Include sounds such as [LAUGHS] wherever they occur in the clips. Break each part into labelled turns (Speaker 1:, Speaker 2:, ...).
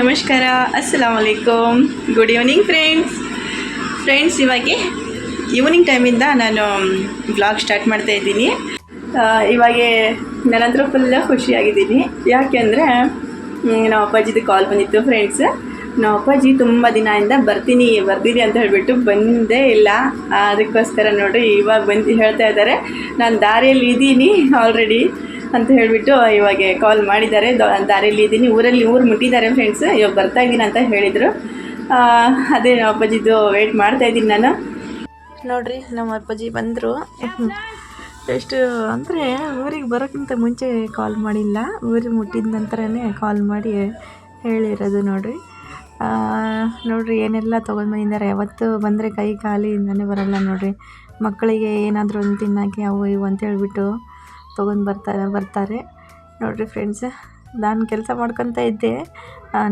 Speaker 1: ನಮಸ್ಕಾರ ಅಸ್ಸಲಾಮ್ ಅಲೈಕುಮ್ ಗುಡ್ ಈವ್ನಿಂಗ್ ಫ್ರೆಂಡ್ಸ್ ಫ್ರೆಂಡ್ಸ್ ಇವಾಗ ಈವ್ನಿಂಗ್ ಟೈಮಿಂದ ನಾನು ಬ್ಲಾಗ್ ಸ್ಟಾರ್ಟ್ ಮಾಡ್ತಾ ಇದ್ದೀನಿ. ಇವಾಗ ನನ್ನಂತರ ಫುಲ್ ಖುಷಿಯಾಗಿದ್ದೀನಿ. ಯಾಕೆಂದರೆ ನಮ್ಮ ಅಪ್ಪಾಜಿದು ಕಾಲ್ ಬಂದಿತ್ತು ಫ್ರೆಂಡ್ಸ್ ನಮ್ಮ ಅಪ್ಪಾಜಿ ತುಂಬ ದಿನದಿಂದ ಬರ್ತೀನಿ ಬರ್ತೀನಿ ಅಂತ ಹೇಳಿಬಿಟ್ಟು ಬಂದೇ ಇಲ್ಲ. ಅದಕ್ಕೋಸ್ಕರ ನೋಡಿ ಇವಾಗ ಬಂದು ಹೇಳ್ತಾ ಇದ್ದಾರೆ. ನಾನು ದಾರಿಯಲ್ಲಿ ಇದ್ದೀನಿ ಆಲ್ರೆಡಿ ಅಂತ ಹೇಳಿಬಿಟ್ಟು ಇವಾಗ ಕಾಲ್ ಮಾಡಿದ್ದಾರೆ. ದಾರಿಯಲ್ಲಿ ಇದ್ದೀನಿ. ಊರಲ್ಲಿ ಊರು ಮುಟ್ಟಿದ್ದಾರೆ ಫ್ರೆಂಡ್ಸ್ ಇವಾಗ ಬರ್ತಾ ಇದ್ದೀನಿ ಅಂತ ಹೇಳಿದರು. ಅದೇ ನಮ್ಮ ಅಪ್ಪಾಜಿದು ವೆಯ್ಟ್ ಮಾಡ್ತಾ ಇದ್ದೀನಿ ನಾನು. ನೋಡ್ರಿ, ನಮ್ಮ ಅಪ್ಪಾಜಿ ಬಂದರು. ಎಷ್ಟು ಅಂದರೆ ಊರಿಗೆ ಬರೋಕ್ಕಿಂತ ಮುಂಚೆ ಕಾಲ್ ಮಾಡಿಲ್ಲ. ಊರಿಗೆ ಮುಟ್ಟಿದ ನಂತರನೇ ಕಾಲ್ ಮಾಡಿ ಹೇಳಿರೋದು ನೋಡ್ರಿ. ನೋಡ್ರಿ, ಏನೆಲ್ಲ ತೊಗೊಂಡು ಬಂದಿದ್ದಾರೆ ಯಾವತ್ತು ಬಂದರೆ ಕೈ ಕಾಲಿಯಿಂದಲೇ ಬರೋಲ್ಲ ನೋಡ್ರಿ. ಮಕ್ಕಳಿಗೆ ಏನಾದರೂ ಒಂದು ತಿನ್ನೋಕ್ಕೆ ಅವು ಇವು ಅಂತ ಹೇಳ್ಬಿಟ್ಟು ತೊಗೊಂಡು ಬರ್ತಾರೆ ಬರ್ತಾರೆ. ನೋಡಿರಿ ಫ್ರೆಂಡ್ಸ್ ನಾನು ಕೆಲಸ ಮಾಡ್ಕೊತಾ ಇದ್ದೆ.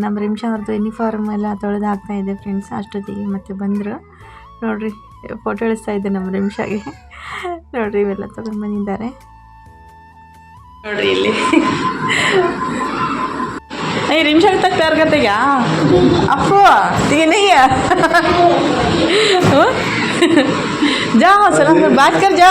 Speaker 1: ನಮ್ಮ ರಿಮ್ಷಾ ಅವ್ರದ್ದು ಯೂನಿಫಾರ್ಮ್ ಎಲ್ಲ ತೊಳೆದು ಹಾಕ್ತಾ ಇದ್ದೆ ಫ್ರೆಂಡ್ಸ್ ಅಷ್ಟೊತ್ತಿಗೆ ಮತ್ತೆ ಬಂದರು. ನೋಡಿರಿ ಫೋಟೋ ಇಳಿಸ್ತಾ ಇದ್ದೆ ನಮ್ಮ ರಿಮ್ಷಾಗೆ. ನೋಡಿರಿ ಇವೆಲ್ಲ ತೊಗೊಂಡು ಬಂದಿದ್ದಾರೆ. ನೋಡಿರಿ ಇಲ್ಲಿ. ಏ ರಿಮ್ಷಾಗ ತಗ್ತಾ ಇರ್ಗತ್ತೆಯಾ ಅಪ್ಪು ತಿನ್ನಯ್ಯ [LAUGHS] ಜಾ ಸಲ ಬಾಸ್ಕರ್ ಜಾ.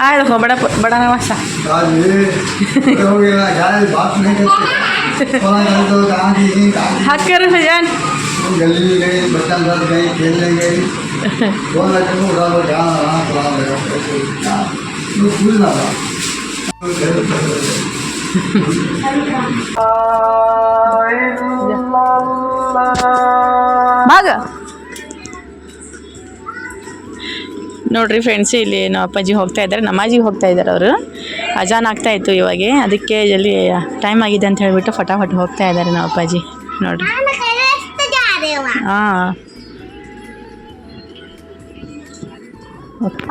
Speaker 1: आए देखो बड़ा बड़ा नवासा
Speaker 2: हक करो सजान गली गई बच्चा साथ गई खेलने गई बहुत अच्छा उड़ा लो जहाँ वहाँ खड़ा लगा तो भूल ना था
Speaker 1: भाग ನೋಡ್ರಿ ಫ್ರೆಂಡ್ಸ್ ಇಲ್ಲಿ ನಮ್ಮ ಅಪ್ಪಾಜಿ ಹೋಗ್ತಾ ಇದ್ದಾರೆ ನಮಾಜಿಗೆ ಹೋಗ್ತಾ ಇದ್ದಾರೆ ಅವರು. ಅಜಾನ್ ಆಗ್ತಾ ಇತ್ತು ಇವಾಗೆ. ಅದಕ್ಕೆ ಇಲ್ಲಿ ಟೈಮ್ ಆಗಿದೆ ಅಂತ ಹೇಳಿಬಿಟ್ಟು ಫಟಾಫಟ್ ಹೋಗ್ತಾ ಇದ್ದಾರೆ ನಮ್ಮ ಅಪ್ಪಾಜಿ. ನೋಡ್ರಿ. ಹಾಂ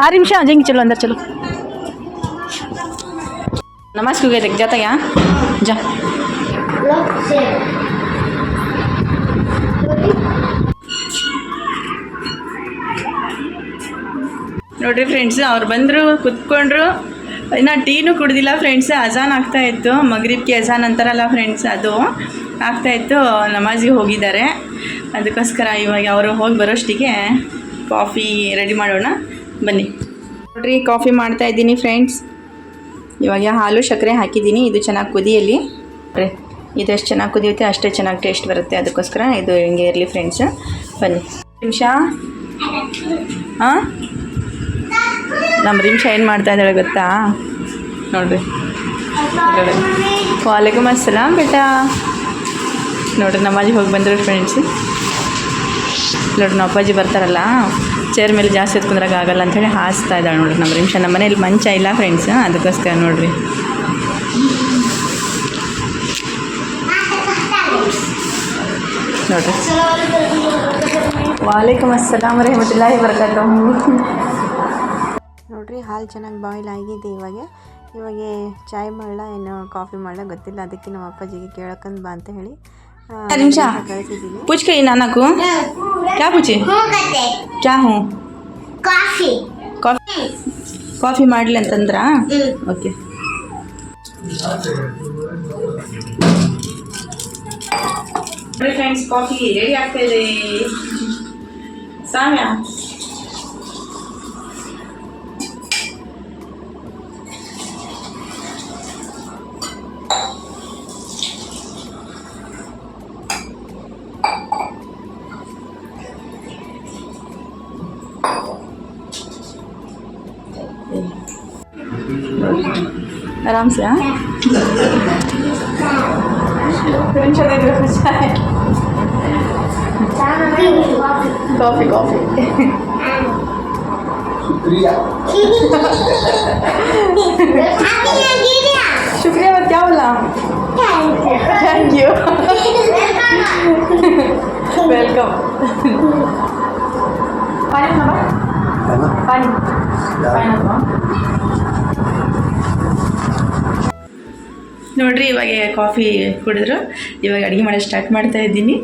Speaker 1: ಆರು ನಿಮಿಷ ಅಜಂಗೆ ಚಲೋ ಅಂದ್ರೆ ಚಲೋ. ನಮಾಜ್ ಕೂಗೈತೆ
Speaker 3: ಜಾತಾಗ? ಜಾ.
Speaker 1: ನೋಡ್ರಿ ಫ್ರೆಂಡ್ಸ್ ಅವ್ರು ಬಂದರು, ಕುತ್ಕೊಂಡ್ರು. ಇನ್ನು ಟೀನು ಕುಡ್ದಿಲ್ಲ ಫ್ರೆಂಡ್ಸ್ ಅಜಾನ್ ಆಗ್ತಾ ಇತ್ತು. ಮಗ್ರಿಬ್ಗೆ ಅಜಾನ್ ಅಂತಾರಲ್ಲ ಫ್ರೆಂಡ್ಸ್ ಅದು ಆಗ್ತಾ ಇತ್ತು. ನಮಾಜಿಗೆ ಹೋಗಿದ್ದಾರೆ. ಅದಕ್ಕೋಸ್ಕರ ಇವಾಗ ಅವರು ಹೋಗಿ ಬರೋಷ್ಟಿಗೆ ಕಾಫಿ ರೆಡಿ ಮಾಡೋಣ. ಬನ್ನಿ. ನೋಡ್ರಿ ಕಾಫಿ ಮಾಡ್ತಾ ಇದ್ದೀನಿ ಫ್ರೆಂಡ್ಸ್ ಇವಾಗ ಹಾಲು ಸಕ್ಕರೆ ಹಾಕಿದ್ದೀನಿ. ಇದು ಚೆನ್ನಾಗಿ ಕುದಿಯಲಿ. ರೀ ಇದು ಎಷ್ಟು ಚೆನ್ನಾಗಿ ಕುದಿಯುತ್ತೆ, ಅಷ್ಟೇ ಚೆನ್ನಾಗಿ ಟೇಸ್ಟ್ ಬರುತ್ತೆ. ಅದಕ್ಕೋಸ್ಕರ ಇದು ಹಿಂಗೆ ಇರಲಿ ಫ್ರೆಂಡ್ಸ್ ಬನ್ನಿ. ನಿಮಿಷ. ಹಾಂ ನಮ್ಮ ರಿಂಚ ಏನು ಮಾಡ್ತಾ ಇದ್ದಾಳೆ ಗೊತ್ತಾ? ನೋಡ್ರಿ. ವಾಲೇಕುಮ್ ಅಸ್ಸಲಾಮ್ ಬೇಟಾ. ನೋಡ್ರಿ ನಮಾಜಿಗೆ ಹೋಗಿ ಬಂದರು ಫ್ರೆಂಡ್ಸ್ ನೋಡ್ರಿ, ನಮ್ಮ ಅಪ್ಪಾಜಿ ಬರ್ತಾರಲ್ಲ ಚೇರ್ ಮೇಲೆ ಜಾಸ್ತಿ ಎತ್ಕೊಂಡ್ರಾಗ ಆಗಲ್ಲ ಅಂಥೇಳಿ ಹಾಸ್ತಾ ಇದ್ದಾಳೆ ನೋಡ್ರಿ. ನಮ್ಮ ರಿಂಚ, ನಮ್ಮ ಮನೇಲಿ ಮಂಚ ಇಲ್ಲ ಫ್ರೆಂಡ್ಸ್ ಅದಕ್ಕೋಸ್ಕರ ನೋಡ್ರಿ. ನೋಡ್ರಿ. ವಾಲೇಕುಮ್ ಅಸ್ಸಲಾಮ್ ರಹಮತುಲ್ಲಾಹಿ ಬರ್ಕತ್ತು
Speaker 4: ಹಾಕ್ಬಿಟ್ರಿ ಹಾಲು ಚೆನ್ನಾಗಿ ಬಾಯ್ಲ್ ಆಗಿದೆ ಇವಾಗ. ಇವಾಗ ಚಾಯ್ ಮಾಡಲ ಏನು ಕಾಫಿ ಮಾಡಲ ಗೊತ್ತಿಲ್ಲ. ಅದಕ್ಕೆ ನಮ್ಮ ಅಪ್ಪಾಜಿಗೆ ಕೇಳಕ್ಕಂದು ಬಾ ಅಂತ ಹೇಳಿ.
Speaker 1: ನಿಮಿಷ.
Speaker 3: ನಾನಕು ಚಾ
Speaker 1: ಪುಚ್ಚಿ. ಚಾ
Speaker 3: ಹ್ಞೂ.
Speaker 1: ಕಾಫಿ. ಕಾಫಿ. ಮಾಡಲಿ ಅಂತಂದ್ರ? ಓಕೆ. ಫ್ರೆಂಡ್ಸ್ ಕಾಫಿ ರೆಡಿ ಆಗ್ತಾ ಇದೆ. ಸಾಮ್ಯ? आराम से हाँ कॉफी कॉफी
Speaker 2: शुक्रिया
Speaker 1: मत क्या बोला थैंक यू वेलकम पानी पानी पानी ನೋಡ್ರಿ, ಇವಾಗ ಕಾಫಿ ಕುಡಿದ್ರು. ಇವಾಗ ಅಡುಗೆ ಮಾಡೋದು ಸ್ಟಾರ್ಟ್ ಮಾಡ್ತಾ ಇದ್ದೀನಿ.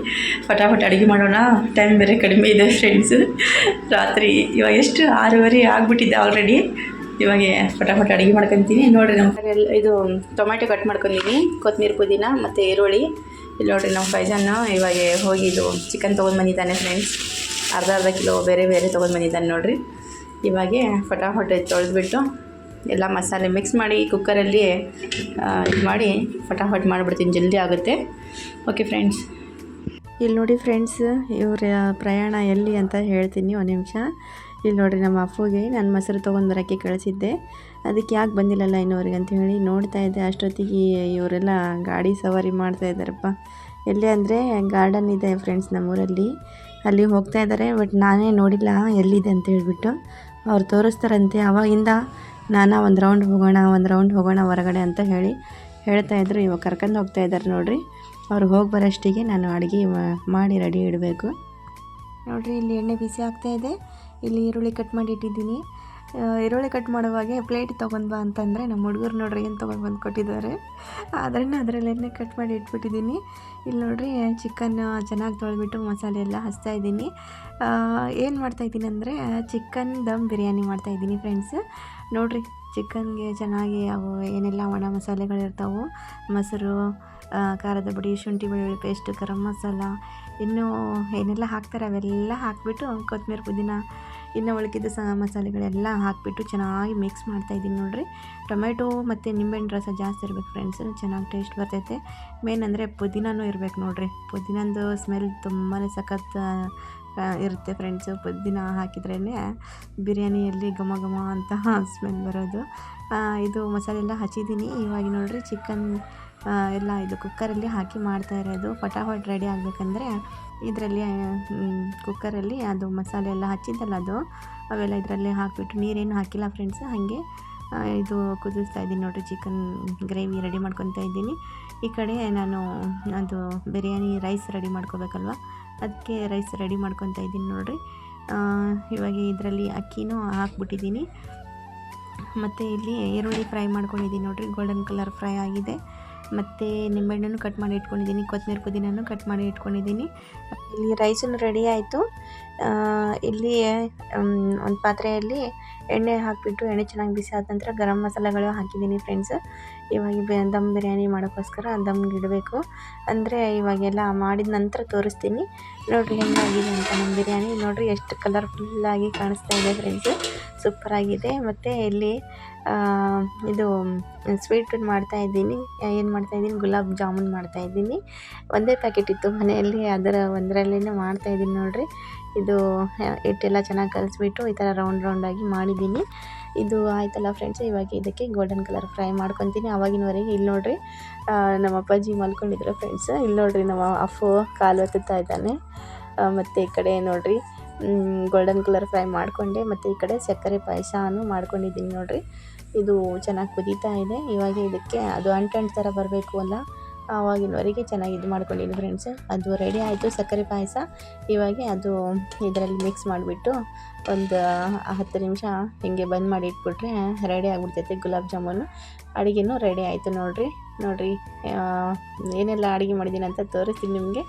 Speaker 1: ಫಟಾಫಟ್ ಅಡುಗೆ ಮಾಡೋಣ. ಟೈಮ್ ಬೇರೆ ಕಡಿಮೆ ಇದೆ ಫ್ರೆಂಡ್ಸು ರಾತ್ರಿ ಇವಾಗ ಎಷ್ಟು? ಆರೂವರೆ ಆಗಿಬಿಟ್ಟಿದ್ದೆ ಆಲ್ರೆಡಿ ಇವಾಗ ಫಟಾಫಟ್ ಅಡುಗೆ ಮಾಡ್ಕೊತೀನಿ. ನೋಡಿರಿ ನಮ್ಮ ಎಲ್ಲ ಇದು ಟೊಮ್ಯಾಟೊ ಕಟ್ ಮಾಡ್ಕೊಂಡಿದ್ದೀನಿ. ಕೊತ್ತಂಬರಿ ಪುದೀನ ಮತ್ತು ಈರುಳ್ಳಿ. ಇಲ್ಲಿ ನೋಡಿರಿ ನಮ್ಮ ಫೈಜನ್ನು ಇವಾಗ ಹೋಗಿ ಇದು ಚಿಕನ್ ತೊಗೊಂಡು ಬಂದಿದ್ದಾನೆ ಫ್ರೆಂಡ್ಸ್ ಅರ್ಧ ಅರ್ಧ ಕಿಲೋ ಬೇರೆ ಬೇರೆ ತೊಗೊಂಡು ಬಂದಿದ್ದಾನೆ ನೋಡಿರಿ. ಇವಾಗೆ ಫಟಾಫಟ್ ತೊಳೆದ್ಬಿಟ್ಟು ಎಲ್ಲ ಮಸಾಲೆ ಮಿಕ್ಸ್ ಮಾಡಿ ಕುಕ್ಕರಲ್ಲಿ ಇದು ಮಾಡಿ ಫಟಾಫಟ್ ಮಾಡಿಬಿಡ್ತೀನಿ, ಜಲ್ದಿ ಆಗುತ್ತೆ. ಓಕೆ ಫ್ರೆಂಡ್ಸ್
Speaker 4: ಇಲ್ಲಿ ನೋಡಿ ಫ್ರೆಂಡ್ಸ್ ಇವರ ಪ್ರಯಾಣ ಎಲ್ಲಿ ಅಂತ ಹೇಳ್ತೀನಿ ಒಂದು ನಿಮಿಷ. ಇಲ್ಲಿ ನೋಡಿರಿ ನಮ್ಮ ಅಪ್ಪುಗೆ ನಾನು ಮೊಸರು ತೊಗೊಂಡು ಬರೋಕ್ಕೆ ಕಳಿಸಿದ್ದೆ. ಅದಕ್ಕೆ ಯಾಕೆ ಬಂದಿಲ್ಲಲ್ಲ ಇನ್ನೋರಿಗೆ ಅಂತ ಹೇಳಿ ನೋಡ್ತಾ ಇದ್ದೆ. ಅಷ್ಟೊತ್ತಿಗೆ ಇವರೆಲ್ಲ ಗಾಡಿ ಸವಾರಿ ಮಾಡ್ತಾ ಇದ್ದಾರಪ್ಪ. ಎಲ್ಲಿ ಅಂದರೆ ಗಾರ್ಡನ್ ಇದೆ ಫ್ರೆಂಡ್ಸ್ ನಮ್ಮೂರಲ್ಲಿ. ಅಲ್ಲಿ ಹೋಗ್ತಾ ಇದ್ದಾರೆ ಬಟ್ ನಾನೇ ನೋಡಿಲ್ಲ ಎಲ್ಲಿದೆ ಅಂತ ಹೇಳ್ಬಿಟ್ಟು. ಅವ್ರು ತೋರಿಸ್ತಾರಂತೆ, ಅವಾಗಿಂದ ನಾನು ಒಂದು ರೌಂಡ್ ಹೋಗೋಣ, ಒಂದು ರೌಂಡ್ ಹೋಗೋಣ ಹೊರಗಡೆ ಅಂತ ಹೇಳಿ ಹೇಳ್ತಾ ಇದ್ರು. ಇವಾಗ ಕರ್ಕೊಂಡು ಹೋಗ್ತಾ ಇದ್ದಾರೆ ನೋಡಿರಿ. ಅವ್ರು ಹೋಗಿ ಬರೋಷ್ಟಿಗೆ ನಾನು ಅಡುಗೆ ಮಾಡಿ ರೆಡಿ ಇಡಬೇಕು. ನೋಡಿರಿ, ಇಲ್ಲಿ ಎಣ್ಣೆ ಬಿಸಿ ಆಗ್ತಾ ಇದೆ. ಇಲ್ಲಿ ಈರುಳ್ಳಿ ಕಟ್ ಮಾಡಿ ಇಟ್ಟಿದ್ದೀನಿ. ಈರುಳ್ಳಿ ಕಟ್ ಮಾಡುವಾಗೆ ಪ್ಲೇಟ್ ತೊಗೊಂಡು ಬಾ ಅಂತಂದರೆ ನಮ್ಮ ಹುಡುಗರು ನೋಡ್ರಿ ಏನು ತೊಗೊಂಡು ಬಂದು ಕೊಟ್ಟಿದ್ದಾರೆ. ಅದನ್ನು ಅದರಲ್ಲಿ ಎಣ್ಣೆ ಕಟ್ ಮಾಡಿ ಇಟ್ಬಿಟ್ಟಿದ್ದೀನಿ. ಇಲ್ಲಿ ನೋಡಿರಿ ಚಿಕನ್ ಚೆನ್ನಾಗಿ ತೊಳೆದ್ಬಿಟ್ಟು ಮಸಾಲೆ ಎಲ್ಲ ಹಚ್ತಾ ಇದ್ದೀನಿ. ಏನು ಮಾಡ್ತಾಯಿದ್ದೀನಿ ಅಂದರೆ ಚಿಕನ್ ದಮ್ ಬಿರಿಯಾನಿ ಮಾಡ್ತಾಯಿದ್ದೀನಿ ಫ್ರೆಂಡ್ಸ್ ನೋಡ್ರಿ, ಚಿಕನ್ಗೆ ಚೆನ್ನಾಗಿ ಅವು ಏನೆಲ್ಲ ಒಣ ಮಸಾಲೆಗಳಿರ್ತಾವೆ ಮೊಸರು ಖಾರದ ಪುಡಿ, ಶುಂಠಿ ಬೆಳ್ಳುಳ್ಳಿ ಪೇಸ್ಟ್ ಗರಂ ಮಸಾಲ, ಇನ್ನೂ ಏನೆಲ್ಲ ಹಾಕ್ತಾರೆ ಅವೆಲ್ಲ ಹಾಕಿಬಿಟ್ಟು ಕೊತ್ತಂಬರಿ ಪುದೀನ, ಇನ್ನು ಉಳ್ಕಿದ ಸ, ಮಸಾಲೆಗಳೆಲ್ಲ ಹಾಕಿಬಿಟ್ಟು ಚೆನ್ನಾಗಿ ಮಿಕ್ಸ್ ಮಾಡ್ತಾಯಿದ್ದೀನಿ ನೋಡಿರಿ. ಟೊಮೆಟೊ ಮತ್ತು ನಿಂಬೆಹಣ್ಣು ರಸ ಜಾಸ್ತಿ ಇರಬೇಕು ಫ್ರೆಂಡ್ಸ್ ಚೆನ್ನಾಗಿ ಟೇಸ್ಟ್ ಬರ್ತೈತೆ. ಮೇನ್ ಅಂದರೆ ಪುದೀನೂ ಇರಬೇಕು ನೋಡಿರಿ. ಪುದೀನಂದು ಸ್ಮೆಲ್ ತುಂಬಾ ಸಖತ್ ಇರುತ್ತೆ ಫ್ರೆಂಡ್ಸು ಪುದೀನ ಹಾಕಿದ್ರೇ ಬಿರಿಯಾನಿಯಲ್ಲಿ ಘಮ ಘಮ ಅಂತ ಸ್ಮೆಲ್ ಬರೋದು. ಇದು ಮಸಾಲೆ ಎಲ್ಲ ಹಚ್ಚಿದ್ದೀನಿ. ಇವಾಗ ನೋಡಿರಿ ಚಿಕನ್ ಎಲ್ಲ ಇದು ಕುಕ್ಕರಲ್ಲಿ ಹಾಕಿ ಮಾಡ್ತಾ ಇರೋದು. ಫಟಾಫಟ್ ರೆಡಿ ಆಗಬೇಕಂದ್ರೆ ಇದರಲ್ಲಿ ಕುಕ್ಕರಲ್ಲಿ ಅದು ಮಸಾಲೆ ಎಲ್ಲ ಹಚ್ಚಿದ್ದಲ್ಲ ಅದು, ಅವೆಲ್ಲ ಇದರಲ್ಲಿ ಹಾಕಿಬಿಟ್ಟು ನೀರೇನು ಹಾಕಿಲ್ಲ ಫ್ರೆಂಡ್ಸ್ ಹಾಗೆ ಇದು ಕುದಿಸ್ತಾ ಇದ್ದೀನಿ ನೋಡಿರಿ ಚಿಕನ್ ಗ್ರೇವಿ ರೆಡಿ ಮಾಡ್ಕೊತಾ ಇದ್ದೀನಿ. ಈ ಕಡೆ ನಾನು ಅದು ಬಿರಿಯಾನಿ ರೈಸ್ ರೆಡಿ ಮಾಡ್ಕೋಬೇಕಲ್ವ? ಅದಕ್ಕೆ ರೈಸ್ ರೆಡಿ ಮಾಡ್ಕೊತಾ ಇದ್ದೀನಿ ನೋಡಿರಿ. ಇವಾಗ ಇದರಲ್ಲಿ ಅಕ್ಕಿನೂ ಹಾಕ್ಬಿಟ್ಟಿದ್ದೀನಿ. ಮತ್ತು ಇಲ್ಲಿ ಈರುಳ್ಳಿ ಫ್ರೈ ಮಾಡ್ಕೊಂಡಿದ್ದೀನಿ ನೋಡಿರಿ. ಗೋಲ್ಡನ್ ಕಲರ್ ಫ್ರೈ ಆಗಿದೆ. ಮತ್ತು ನಿಂಬೆಹಣ್ಣು ಕಟ್ ಮಾಡಿ ಇಟ್ಕೊಂಡಿದ್ದೀನಿ. ಕೊತ್ತಂಬರಿ ಪುದೀನೂ ಕಟ್ ಮಾಡಿ ಇಟ್ಕೊಂಡಿದ್ದೀನಿ. ಇಲ್ಲಿ ರೈಸನ್ನು ರೆಡಿ ಆಯಿತು. ಇಲ್ಲಿ ಒಂದು ಪಾತ್ರೆಯಲ್ಲಿ ಎಣ್ಣೆ ಹಾಕಿಬಿಟ್ಟು ಎಣ್ಣೆ ಚೆನ್ನಾಗಿ ಬಿಸಿ ಆದ ನಂತರ ಗರಂ ಮಸಾಲೆಗಳು ಹಾಕಿದ್ದೀನಿ ಫ್ರೆಂಡ್ಸ್ ಇವಾಗ ದಮ್ ಬಿರಿಯಾನಿ ಮಾಡೋಕ್ಕೋಸ್ಕರ ದಮ್ಗೆ ಇಡಬೇಕು. ಅಂದರೆ ಇವಾಗೆಲ್ಲ ಮಾಡಿದ ನಂತರ ತೋರಿಸ್ತೀನಿ. ನೋಡಿರಿ ಹೆಂಗಾಗಿದೆ ಅಂತ ನಮ್ಮ ಬಿರಿಯಾನಿ. ನೋಡಿರಿ ಎಷ್ಟು ಕಲರ್ಫುಲ್ಲಾಗಿ ಕಾಣಿಸ್ತಾ ಇದೆ ಫ್ರೆಂಡ್ಸ್ ಸೂಪರಾಗಿದೆ. ಮತ್ತು ಇಲ್ಲಿ ಇದು ಸ್ವೀಟ್ ಮಾಡ್ತಾ ಇದ್ದೀನಿ. ಏನು ಮಾಡ್ತಾ ಇದ್ದೀನಿ? ಗುಲಾಬ್ ಜಾಮೂನ್ ಮಾಡ್ತಾ ಇದ್ದೀನಿ. ಒಂದೇ ಪ್ಯಾಕೆಟ್ ಇತ್ತು ಮನೆಯಲ್ಲಿ. ಅದರ ಒಂದರಲ್ಲೇ ಮಾಡ್ತಾ ಇದ್ದೀನಿ ನೋಡಿರಿ. ಇದು, ಇಟ್ಟೆಲ್ಲ ಚೆನ್ನಾಗಿ ಕಲಿಸ್ಬಿಟ್ಟು ಈ ಥರ ರೌಂಡ್ ರೌಂಡಾಗಿ ಮಾಡಿದ್ದೀನಿ. ಇದು ಆಯ್ತಲ್ಲ ಫ್ರೆಂಡ್ಸ್ ಇವಾಗ ಇದಕ್ಕೆ ಗೋಲ್ಡನ್ ಕಲರ್ ಫ್ರೈ ಮಾಡ್ಕೊತೀನಿ. ಆವಾಗಿನವರೆಗೆ ಇಲ್ಲಿ ನೋಡ್ರಿ ನಮ್ಮ ಅಪ್ಪಾಜಿ ಮಲ್ಕೊಂಡಿದ್ರು ಫ್ರೆಂಡ್ಸ್ ಇಲ್ಲಿ ನೋಡ್ರಿ ನಮ್ಮ ಅಫು ಕಾಲು ಒತ್ತುತ್ತಾ ಇದ್ದಾನೆ. ಮತ್ತು ಈ ಕಡೆ ನೋಡ್ರಿ ಗೋಲ್ಡನ್ ಕಲರ್ ಫ್ರೈ ಮಾಡಿಕೊಂಡೆ. ಮತ್ತು ಈ ಕಡೆ ಸಕ್ಕರೆ ಪಾಯಸನೂ ಮಾಡ್ಕೊಂಡಿದ್ದೀನಿ ನೋಡ್ರಿ. ಇದು ಚೆನ್ನಾಗಿ ಕುದೀತಾ ಇದೆ. ಇವಾಗ ಇದಕ್ಕೆ ಅದು ಅಂಟಂಟ್ ಥರ ಬರಬೇಕು ಅಲ್ಲ. ಆವಾಗಿನವರೆಗೆ ಚೆನ್ನಾಗಿ ಇದು ಮಾಡ್ಕೊಂಡಿದ್ದೀನಿ ಫ್ರೆಂಡ್ಸ್ ಅದು ರೆಡಿ ಆಯಿತು, ಸಕ್ಕರೆ ಪಾಯಸ. ಇವಾಗ ಅದು ಇದರಲ್ಲಿ ಮಿಕ್ಸ್ ಮಾಡಿಬಿಟ್ಟು ಒಂದು ಹತ್ತು ನಿಮಿಷ ಹಿಂಗೆ ಬಂದ್ ಮಾಡಿ ಇಟ್ಬಿಟ್ರೆ ರೆಡಿ ಆಗಿಬಿಡ್ತೈತೆ ಗುಲಾಬ್ ಜಾಮೂನು. ಅಡುಗೆನೂ ರೆಡಿ ಆಯಿತು ನೋಡಿರಿ. ನೋಡಿರಿ ಏನೆಲ್ಲ ಅಡುಗೆ ಮಾಡಿದ್ದೀನಿ ಅಂತ ತೋರಿಸ್ತೀನಿ ನಿಮಗೆ.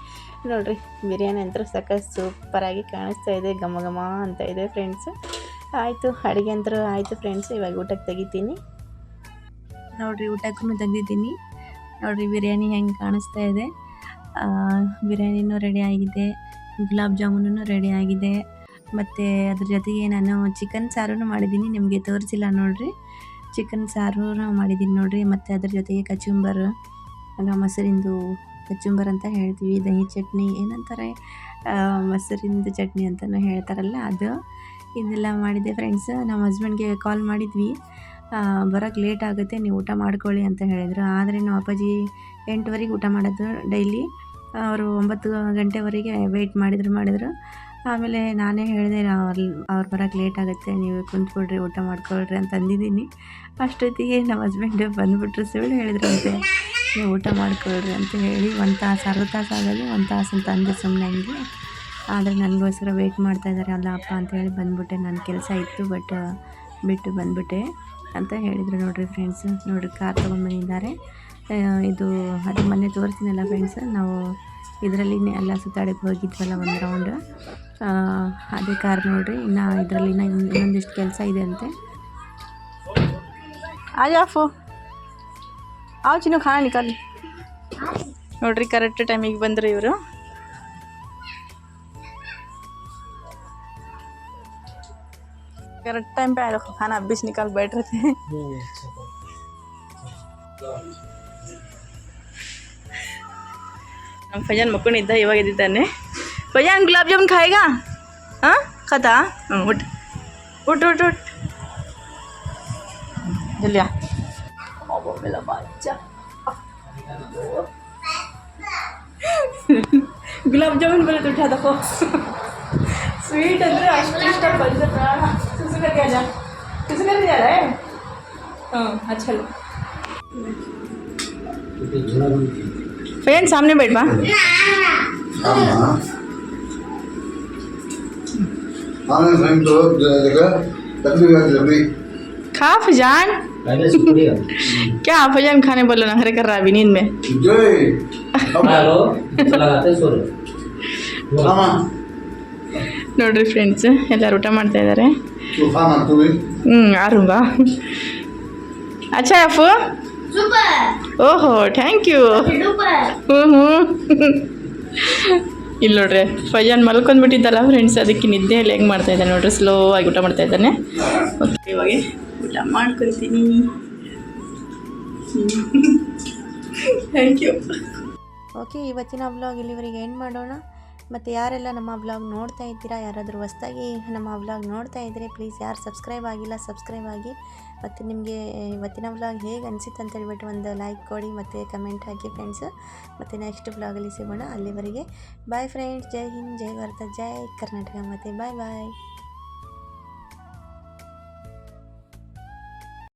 Speaker 4: ನೋಡಿರಿ, ಬಿರಿಯಾನಿ ಅಂತೂ ಸಖತ್ ಸೂಪರಾಗಿ ಕಾಣಿಸ್ತಾ ಇದೆ, ಘಮ ಘಮ ಅಂತ ಇದೆ ಫ್ರೆಂಡ್ಸ್ ಆಯಿತು, ಅಡುಗೆ ಅಂತೂ ಆಯಿತು ಫ್ರೆಂಡ್ಸ್ ಇವಾಗ ಊಟಕ್ಕೆ ತೆಗಿತೀನಿ. ನೋಡಿರಿ, ಊಟಕ್ಕೂ ತೆಗ್ದಿದ್ದೀನಿ ನೋಡಿರಿ ಬಿರಿಯಾನಿ ಹೆಂಗೆ ಕಾಣಿಸ್ತಾ ಇದೆ. ಬಿರಿಯಾನಿನೂ ರೆಡಿ ಆಗಿದೆ. ಗುಲಾಬ್ ಜಾಮೂನು ರೆಡಿ ಆಗಿದೆ. ಮತ್ತು ಅದ್ರ ಜೊತೆಗೆ ನಾನು ಚಿಕನ್ ಸಾರು ಮಾಡಿದ್ದೀನಿ. ನಿಮಗೆ ತೋರಿಸಿಲ್ಲ ನೋಡಿರಿ. ಚಿಕನ್ ಸಾರು ಮಾಡಿದ್ದೀನಿ ನೋಡಿರಿ. ಮತ್ತು ಅದ್ರ ಜೊತೆಗೆ ಕಚುಂಬರ್ ಆಗ ಮೊಸರಿಂದು ಕಚುಂಬರ್ ಅಂತ ಹೇಳ್ತೀವಿ. ದಹಿ ಚಟ್ನಿ ಏನಂತಾರೆ? ಮೊಸರಿಂದು ಚಟ್ನಿ ಅಂತಲೂ ಹೇಳ್ತಾರಲ್ಲ ಅದು. ಇದೆಲ್ಲ ಮಾಡಿದ್ದೆ ಫ್ರೆಂಡ್ಸ್ ನಮ್ಮ ಹಸ್ಬೆಂಡ್ಗೆ ಕಾಲ್ ಮಾಡಿದ್ವಿ. ಬರೋಕ್ಕೆ ಲೇಟ್ ಆಗುತ್ತೆ, ನೀವು ಊಟ ಮಾಡ್ಕೊಳ್ಳಿ ಅಂತ ಹೇಳಿದರು. ಆದರೆ ನಾವು ಅಪ್ಪಾಜಿ ಎಂಟುವರೆಗೆ ಊಟ ಮಾಡೋದು ಡೈಲಿ ಅವರು ಒಂಬತ್ತು ಗಂಟೆವರೆಗೆ ವೆಯ್ಟ್ ಮಾಡಿದ್ರು, ಮಾಡಿದರು. ಆಮೇಲೆ ನಾನೇ ಹೇಳಿದೆ, ಅವ್ರು ಅವ್ರು ಬರೋಕ್ಕೆ ಲೇಟ್ ಆಗುತ್ತೆ, ನೀವು ಕುಂತ್ಕೊಳ್ರಿ, ಊಟ ಮಾಡ್ಕೊಳ್ರಿ ಅಂತ ಅಂದಿದ್ದೀನಿ. ಅಷ್ಟೊತ್ತಿಗೆ ನಮ್ಮ ಹಸ್ಬೆಂಡ್ ಬಂದುಬಿಟ್ರು, ಸುಳ್ಳು ಹೇಳಿದ್ರಂತೆ. ನೀವು ಊಟ ಮಾಡ್ಕೊಳ್ರಿ ಅಂತ ಹೇಳಿ, ಒಂದು ತಾಸು, ಅರ್ಧ ತಾಸು ಆಗಲಿ, ಒಂದು ತಾಸು ಅಂತ ಅಂದೆ ಸುಮ್ಮನೆ ಹಂಗೆ. ಆದರೆ ನನಗೋಸ್ಕರ ವೆಯ್ಟ್ ಮಾಡ್ತಾ ಇದ್ದಾರೆ ಅಲ್ಲ ಅಪ್ಪ ಅಂತ ಹೇಳಿ ಬಂದ್ಬಿಟ್ಟೆ. ನನ್ನ ಕೆಲಸ ಇತ್ತು ಬಟ್ ಬಿಟ್ಟು ಬಂದ್ಬಿಟ್ಟೆ. ಅಂತ ಹೇಳಿದರು ನೋಡಿರಿ ಫ್ರೆಂಡ್ಸ್ ನೋಡಿರಿ ಕಾರ್ ತೊಗೊಂಡ್ಬಂದಿದ್ದಾರೆ. ಇದು ಅದು ಮೊನ್ನೆ ತೋರಿಸ್ತೀನಲ್ಲ ಫ್ರೆಂಡ್ಸ್ ನಾವು ಇದರಲ್ಲಿ ಎಲ್ಲ ಸುತ್ತಾಡಕ್ಕೆ ಹೋಗಿದ್ವಲ್ಲ ಒಂದು ರೌಂಡ್ ಅದೇ ಕಾರ್ ನೋಡಿರಿ, ಇನ್ನು ಇದರಲ್ಲಿ ಇನ್ನು ಇನ್ನೊಂದಿಷ್ಟು ಕೆಲಸ ಇದೆ ಅಂತೆ.
Speaker 1: ಆಯಾಫು ಚಿನ್ನು ಖಾನ ನಿಕಾಲಿ ನೋಡ್ರಿ ಕರೆಕ್ಟ್ ಟೈಮಿಗೆ ಬಂದರು ಇವರು. करेक्ट टाइम पे आया खाना अब बीच निकाल बैठ रहे थे। नम फजान मकुन इधर ही वगैरह इधर ने। फजान, गुलाब जामुन खाएगा? हाँ? खाता? हम उठ। उठ उठ उठ। जल्दी आ। गुलाब जामुन बोले तो उठा देखो स्वीट [LAUGHS] अंदर आइसक्रीम का बंदर प्राण ತುಸುಗಕ್ಕೆ ಅಲ್ಲ ತುಸುಗಕ್ಕೆ ಜಾರೆ ಹಾಂ अच्छा लो फैन सामने बैठ बा
Speaker 2: हाँ आनंद फ्रेंड तो जगह तकलीफ है जल्दी
Speaker 1: खा फजान
Speaker 5: पहले शुक्रिया
Speaker 1: क्या फजान खाने बोलो ना हरे कर रहा अभी नींद में
Speaker 2: जय
Speaker 5: हेलो लगाते सो रहे
Speaker 2: खाना
Speaker 1: ನೋಡ್ರಿ ಫ್ರೆಂಡ್ಸ್ ಎಲ್ಲರೂ ಊಟ ಮಾಡ್ತಾ ಇದ್ದಾರೆ
Speaker 2: Tufana
Speaker 1: তুমি হুম আরুম্বা আচ্ছা আপু
Speaker 3: সুপার
Speaker 1: ಓಹೋ ಥ್ಯಾಂಕ್ ಯು ಹ್ಞೂ ಹ್ಞೂ ಇಲ್ಲ ನೋಡ್ರಿ ಫೈಜಾನ್ ಮಲ್ಕೊಂಡ್ಬಿಟ್ಟಿದ್ದಲ್ಲ ಫ್ರೆಂಡ್ಸ್ ಅದಕ್ಕೆ ನಿದ್ದೆ ಅಲ್ಲಿ ಹೆಂಗೆ ಮಾಡ್ತಾ ಇದ್ದಾನೆ ನೋಡ್ರಿ ಸ್ಲೋ ಆಗಿ ಊಟ ಮಾಡ್ತಾ ಇದ್ದಾನೆ. ಓಕೆ ಇವಾಗ ಊಟ ಮಾಡ್ಕೊಳ್ತೀನಿ. ಥ್ಯಾಂಕ್ ಯು
Speaker 4: ಓಕೆ ಇವತ್ತಿನ ವ್ಲಾಗ್ ಇಲ್ಲಿವರೆಗೆ ಏನು ಮಾಡೋಣ? ಮತ್ತು ಯಾರೆಲ್ಲ ನಮ್ಮ ವ್ಲಾಗ್ ನೋಡ್ತಾ ಇದ್ದೀರಾ, ಯಾರಾದರೂ ಹೊಸ್ದಾಗಿ ನಮ್ಮ ವ್ಲಾಗ್ ನೋಡ್ತಾ ಇದ್ದರೆ ಪ್ಲೀಸ್ ಯಾರು ಸಬ್ಸ್ಕ್ರೈಬ್ ಆಗಿಲ್ಲ ಸಬ್ಸ್ಕ್ರೈಬ್ ಆಗಿ. ಮತ್ತು ನಿಮಗೆ ಇವತ್ತಿನ ವ್ಲಾಗ್ ಹೇಗೆ ಅನಿಸುತ್ತೆ ಅಂತ ಹೇಳ್ಬಿಟ್ಟು ಒಂದು ಲೈಕ್ ಕೊಡಿ, ಮತ್ತು ಕಮೆಂಟ್ ಹಾಕಿ ಫ್ರೆಂಡ್ಸ್ ಮತ್ತು ನೆಕ್ಸ್ಟ್ ವ್ಲಾಗಲ್ಲಿ ಸಿಗೋಣ ಅಲ್ಲಿವರೆಗೆ. ಬಾಯ್ ಫ್ರೆಂಡ್ಸ್ ಜೈ ಹಿಂದ್, ಜೈ ಭಾರತ, ಜೈ ಕರ್ನಾಟಕ. ಮತ್ತು ಬಾಯ್ ಬಾಯ್